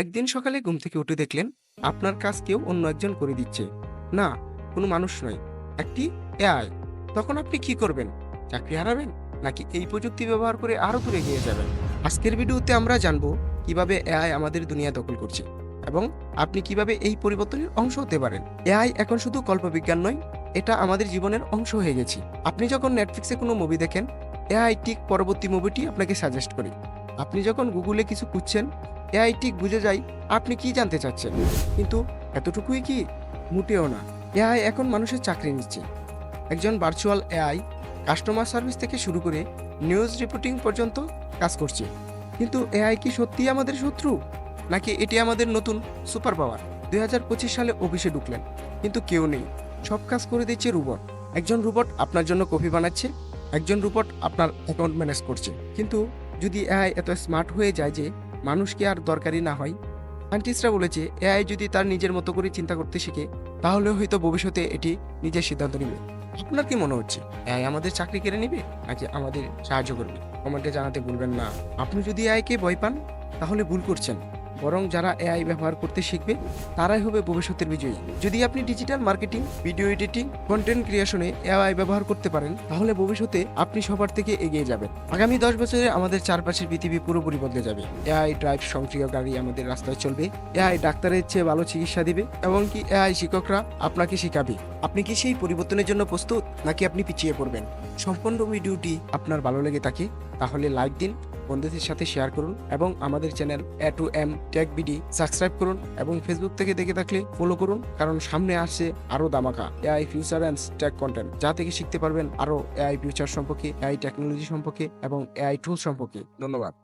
একদিন সকালে ঘুম থেকে উঠে দেখলেন, আপনার কাজ কেউ অন্য একজন করে দিচ্ছে। না, কোনো মানুষ নয়, একটি এআই। তখন আপনি কি করবেন? চাকরি হারাবেন? নাকি এই প্রযুক্তি ব্যবহার করে আরও দূরে এগিয়ে যাবেন? আজকের ভিডিওতে আমরা জানব কীভাবে এআই আমাদের দুনিয়া দখল করছে এবং আপনি কীভাবে এই পরিবর্তনের অংশ হতে পারেন। এআই এখন শুধু কল্পবিজ্ঞান নয়, এটা আমাদের জীবনের অংশ হয়ে গেছে। আপনি যখন নেটফ্লিক্সে কোনো মুভি দেখেন, এআই ঠিক পরবর্তী মুভিটি আপনাকে সাজেস্ট করে। আপনি যখন গুগলে কিছু খুঁজছেন এআই ঠিক বুঝে যায় আপনি কি জানতে চাচ্ছেন। কিন্তু এতটুকুই কি? মোটেও না। এআই এখন মানুষের চাকরি নিচ্ছে। একজন ভার্চুয়াল এআই কাস্টমার সার্ভিস থেকে শুরু করে নিউজ রিপোর্টিং পর্যন্ত কাজ করছে। কিন্তু এআই কি সত্যিই আমাদের শত্রু? নাকি এটি আমাদের নতুন সুপার পাওয়ার দুই হাজার পঁচিশ সালে অফিসে ঢুকলেন, কিন্তু কেউ নেই। সব কাজ করে দিচ্ছে রোবট। একজন রোবট আপনার জন্য কফি বানাচ্ছে, একজন রোবট আপনার অ্যাকাউন্ট ম্যানেজ করছে। কিন্তু যদি এআই এত স্মার্ট হয়ে যায় যে মানুষকে আর দরকারই না হয়। সায়েন্টিস্টরা বলেছে, এআই যদি তার নিজের মতো করে চিন্তা করতে শিখে, তাহলে হয়তো ভবিষ্যতে এটি নিজের সিদ্ধান্ত নেবে। আপনার কি মনে হচ্ছে, এআই আমাদের চাকরি কেড়ে নেবে, নাকি আমাদের সাহায্য করবে? কমেন্টে জানাতে ভুলবেন না। আপনি যদি এআইকে ভয় পান, তাহলে ভুল করছেন। বরং যারা এআই ব্যবহার করতে শিখবে, তারাই হবে ভবিষ্যতের বিজয়ী। যদি আপনি digital marketing video editing content ক্রিয়েশনে AI ব্যবহার করতে পারেন, তাহলে ভবিষ্যতে আপনি সবার থেকে এগিয়ে যাবেন। আগামী দশ বছরে আমাদের চারপাশের পৃথিবী পুরোপুরি বদলে যাবে। এআই ড্রাইভ সক্রিয় গাড়ি আমাদের রাস্তায় চলবে। এআই ডাক্তারের চেয়ে ভালো চিকিৎসা দিবে এবং কি এআই শিক্ষকরা আপনাকে শেখাবে। আপনি কি সেই পরিবর্তনের জন্য প্রস্তুত, নাকি আপনি পিছিয়ে পড়বেন? সম্পূর্ণ ভিডিওটি আপনার ভালো লেগে থাকে, তাহলে লাইক দিন বন্ধুদের সাথে শেয়ার করুন এবং আমাদের channel A to M tag BD subscribe করুন এবং ফেসবুক থেকে দেখে থাকলে ফলো করুন, কারণ সামনে আসছে আরও দামাকা AI future and tech content যা থেকে শিখতে পারবেন আরও এআই ফিউচার সম্পর্কে এআই টেকনোলজি সম্পর্কে এবং এআই টুল সম্পর্কে। ধন্যবাদ।